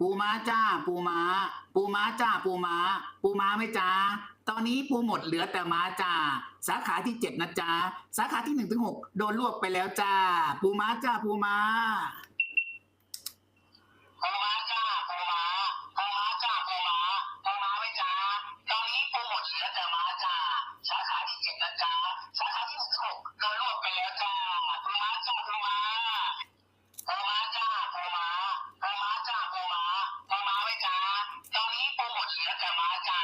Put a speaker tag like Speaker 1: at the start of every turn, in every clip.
Speaker 1: ปูม้าจ้า ปูม้า ปูม้าจ้า ปูม้า ปูม้าไหมจ้าตอนนี้ปูหมดเหลือแต่ม้าจ้าสาขาที่เจ็ดนะจ้าสาขาที่หนึ่งถึงหกโดนรวบไปแล้วจ้า ปูม้าจ้า ปูม้า
Speaker 2: ปูม้าจ้า ปูม้า ปูม้าจ้า ปูม้า ปูม้าไหมจ้าตอนนี้ปูหมดเหลือแต่ม้าจ้าสาขาที่เจ็ดนะจ้าสาขาที่หนึ่งถึงหกโดนรวบไปแล้วจ้า ปูม้าจ้า ปูม้าปูม้าจ้าปูม้าปูม้าจ้าปูม้าปูม้าไหมจ้าตอนนี้ปูหมดเหลือแต่ม้าจ้า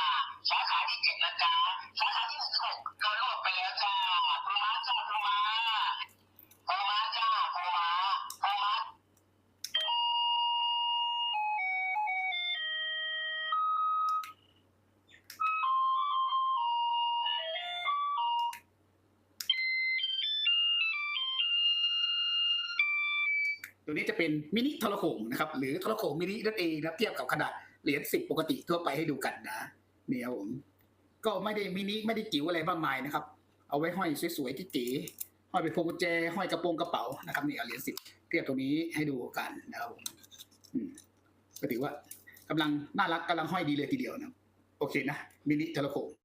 Speaker 2: สาขาที่เจ็ดนะจ้า สาขาที่หนึ่งถึงหกโดนรวบไปแล้วจ้าปูม้าจ้าปูม้าปูม้าจ้าปูม้าปูม้า
Speaker 1: ตัวนี้จะเป็นมินิโทรโขงนะครับ หรือโทรโขงมินินั่นเองนะเทียบกับขนาดเหรียญสิบปกติทั่วไปให้ดูกันนะนี่ครับผม ก็ไม่ได้มินิไม่ได้จิ๋วอะไรมากมายนะครับ เอาไว้ห้อยสวยๆที่จีห้อยไปพวงกุญแจห้อยกระโปรงกระเป๋านะครับนี่เอาเหรียญสิบเทียบตรงนี้ให้ดูกันนะครับผมอืมก็ถือว่ากำลังน่ารักกำลังห้อยดีเลยทีเดียวนะ โอเคนะมินิโทรโคม